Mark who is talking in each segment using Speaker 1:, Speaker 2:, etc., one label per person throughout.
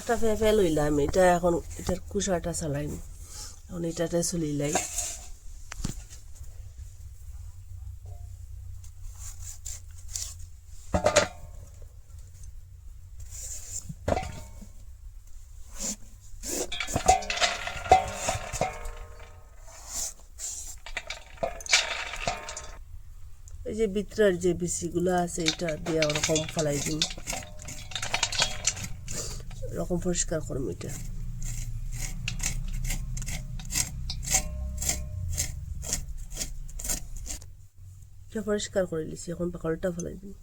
Speaker 1: একটা পেঁপে লইলাম, এটা এখন এটার কুসাটা চালাইম এখন এটাতে চলিলাই এই যে ভিতরের যে বিচিগুলো আছে, এটা দিয়ে ওরকম ফেলাই দিন এরকম পরিষ্কার করুন এটা পরিষ্কার করে নিছি, এখন পাকড়টা ফেলাই দিন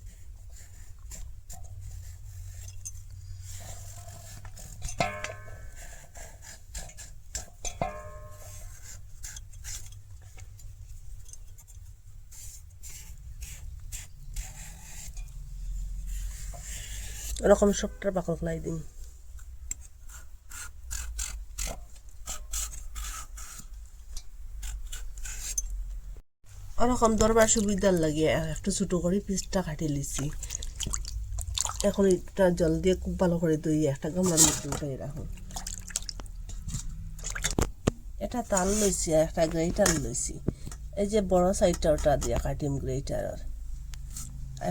Speaker 1: এরকম সবটার পাকড় ফেলাই দিন ওরকম দরবার সুবিধার লাগে একটু ছোটো করে পিসটা কাটি লিছি। এখন এটা জল দিয়ে খুব ভালো করে দই একটা গামলার মধ্যে উঠাই রাখুন এটা তাল লইছি আর একটা গ্রেটার লইছি এই যে বড় সাইডটা ওটা দিয়া কাটিম গ্রেটারের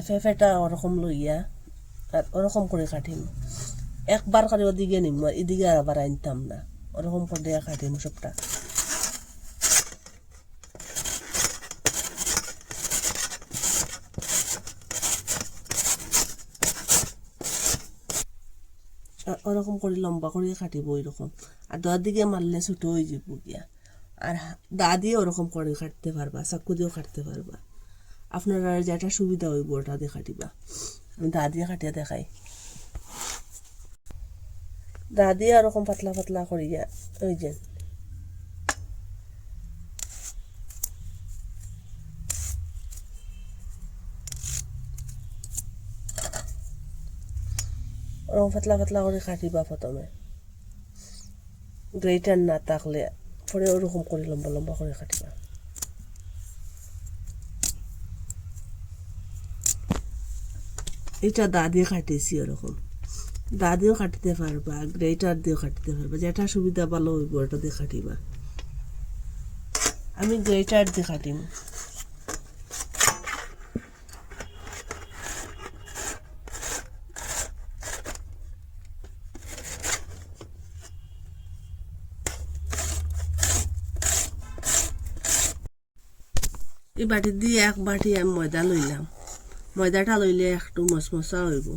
Speaker 1: ফেফেটা ওরকম লইয়া আর ওরকম করে কাটিম। একবার করে ওদিকে নিম এদিকে আবার আনতাম না ওরকম করে কাটিম সবটা ওরকম করে লম্বা করে কাটিব ওইরকম আর দর দিকে মারলে ছোটো হয়ে যাব গিয়া। আর দা দিয়ে ওরকম করে কাটতে পারবা, চাকু দিয়েও কাটতে পারবা। আপনারা যেটা সুবিধা হইব ওটা দিয়ে কাটিবা। আমি দা দিয়ে কাটিয়া দেখাই। দা দিয়ে ওরকম পাতলা পাতলা করিয়া, ওই যে ওরকম পাতলা পাতলা করে কাটিবা প্রথমে। গ্রেটার না থাকলে পরে ওরকম করে লম্বা লম্বা করে কাটিবা এটা দা দিয়ে কাটিছি ওরকম। দা দিয়েও কাটিতে পারবা, গ্রেটার দিয়েও কাটিতে পারবা, যেটা সুবিধা ভালো হইব ওটা দিয়ে কাটিবা আমি গ্রেটার দিয়ে কাটিম এই বাটি দিয়ে এক বাটি আমি ময়দা লইলাম। ময়দাটা লইলে একটু মচমচা হইব।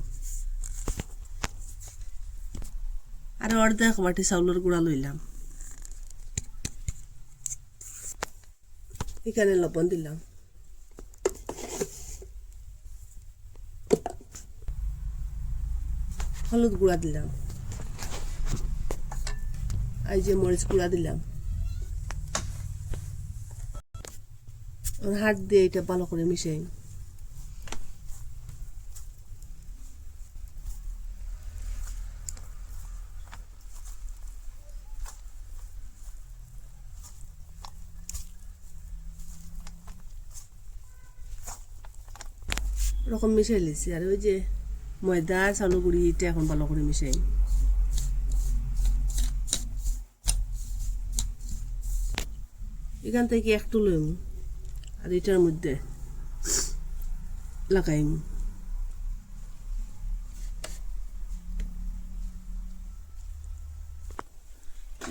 Speaker 1: আর অর্ধেক বাটি চাউলের গুঁড়া লইলাম। এখানে লবণ দিলাম। হলুদ গুঁড়া দিলাম। এই যে মরিচ গুঁড়া দিলাম। হাত দিয়ে এটা ভালো করে মিশাই। ওরকম মিশাই লিছি। আর ওই যে ময়দা, চাউল, গুঁড়ি, এটা এখন ভালো করে মিশাই। এখান থেকে একটু লইম আর এটার মধ্যে। লাগাইম।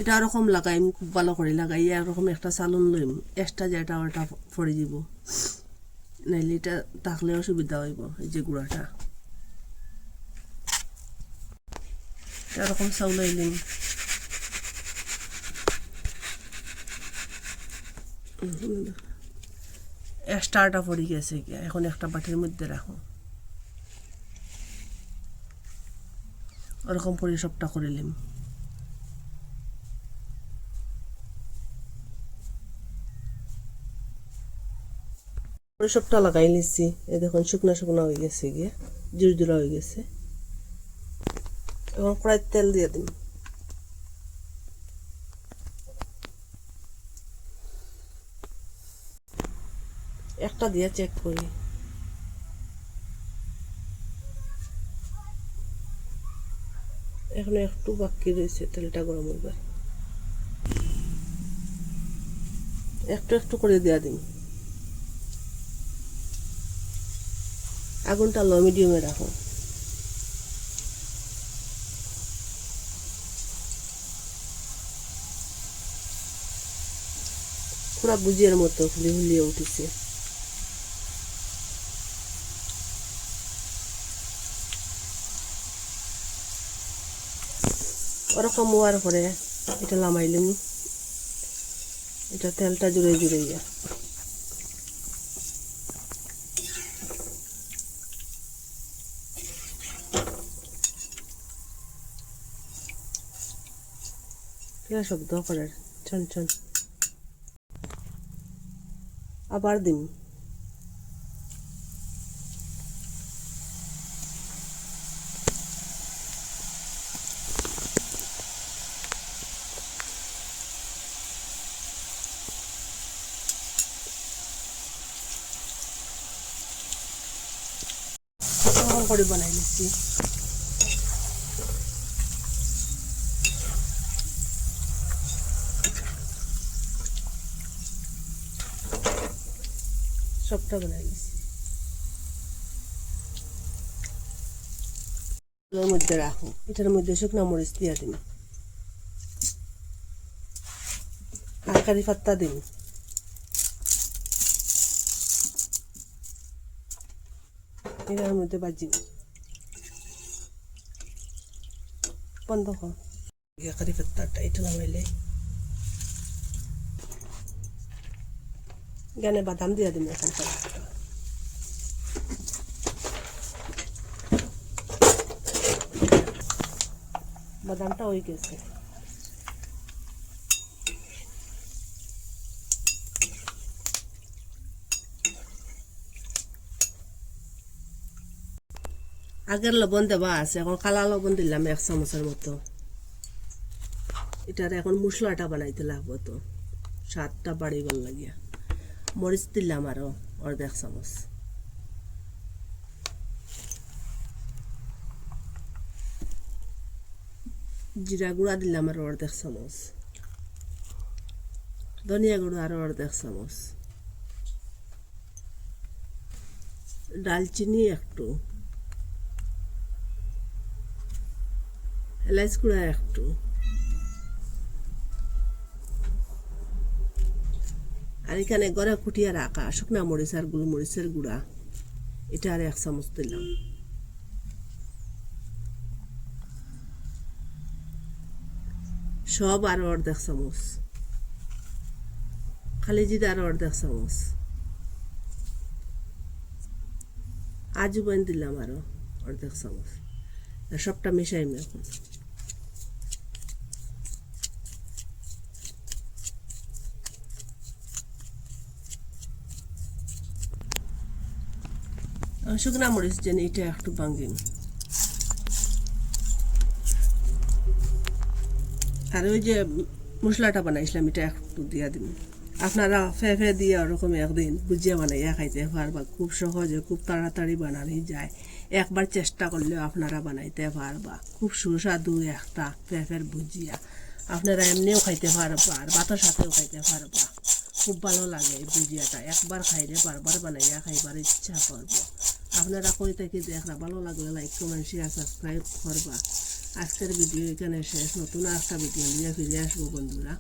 Speaker 1: এটা ওরকম লাগাইম, খুব ভালো করে লাগাইয়া এরকম একটা চালন লইম। এক্সট্রা যেটা ওটা পড়ে যাব নাইলে এটা থাকলে অসুবিধা হইব, এই যে গুঁড়াটা। এরকম চাউল লইলিম এক্সট্রাটা পড়ে গেছে গিয়া, এখন একটা বাটির মধ্যে রাখো। ওরকম করে সবটা করিলাম পরে সবটা লাগাই নিচ্ছি এই দেখুন, শুকনা শুকনা হয়ে গেছে গিয়ে জুড়জুড়া হয়ে গেছে। এখন কড়াই তেল দিয়ে দিন একটা দিয়ে চেক করি। এখনও একটু বাকি রয়েছে তেলটা গরম হইবার একটু একটু করে দেওয়া দিন। আগুনটা লো মিডিয়ামে রাখো। পুরা বুঝিয়ার মতো ফুলি ফুলিয়ে উঠেছে। ওরকম হওয়ার পরে এটা লামাইলুম এটা তেলটা জুড়ে জুড়ে কিরা শব্দ করে ছন ছন আবার দিন এরকম করে বানাই নিচ্ছি। সবটা বানাই এর মধ্যে রাখো। এটার মধ্যে শুকনো মরিচ দিয়া দিন আর কারি পাত্তা দিন এটার মধ্যে বাজি বন্ধ কর। ইয়া কারি পাত্তাটা এটা নামাইলে। জ্ঞানে বাদাম দিয়া দিন এখন কারি পাত্তা। বাদামটা হয়ে গেছে। আগের লবণ দেওয়া আছে, এখন কালা লবণ দিলাম এক চামচের মতো। এটার এখন মশলাটা বানাইতে লাগবো তো। স্বাদটা বাড়িবার লাগিয়া। মরিচ দিলাম আরও অর্ধেক চামচ। জিরা গুঁড়া দিলাম আরও অর্ধেক চামচ। ধনিয়া গুঁড়ো আরও অর্ধেক চামচ। ডালচিনি একটু। এলাচ গুঁড়া একটু। আর এখানে গড়ে কুটিয়ে রাখা শুকনা মরিচ আর গোলমরিচের গুঁড়া। এটা আর এক চামচ দিলাম। সব আরও অর্ধেক চামচ। খালি জিরা আরও অর্ধেক চামচ। আজুবাইন দিলাম আরও অর্ধেক চামচ। সবটা মিশাইম এখন শুকনা মরিচ যেন এটা একটু ভাঙ্গিম আর ওই যে মশলাটা বানাইছিলাম, এটা একটু দিয়া দিন। আপনারা ফে ফে দিয়ে ওরকম একদিন বুঝিয়ে বানাইয়া খাইতে পারবা। খুব সহজে, খুব তাড়াতাড়ি বানানি যায়। একবার চেষ্টা করলেও আপনারা বানাইতে পারবা। খুব সুস্বাদু একটা ফেফের ভুজিয়া আপনারা এমনিও খাইতে পারবা আর ভাতের সাথেও খাইতে পারবা। খুব ভালো লাগে এই ভুজিয়াটা একবার খাইলে বারবার বানাইয়া খাইবার ইচ্ছা করব। আপনারা কই থেকে দেখরা, ভালো লাগলে লাইক কমেন্ট শেয়ার সাবস্ক্রাইব করবা। আজকের ভিডিও এখানে শেষ, নতুন একটা ভিডিও নিয়ে ফিরে আসব বন্ধুরা।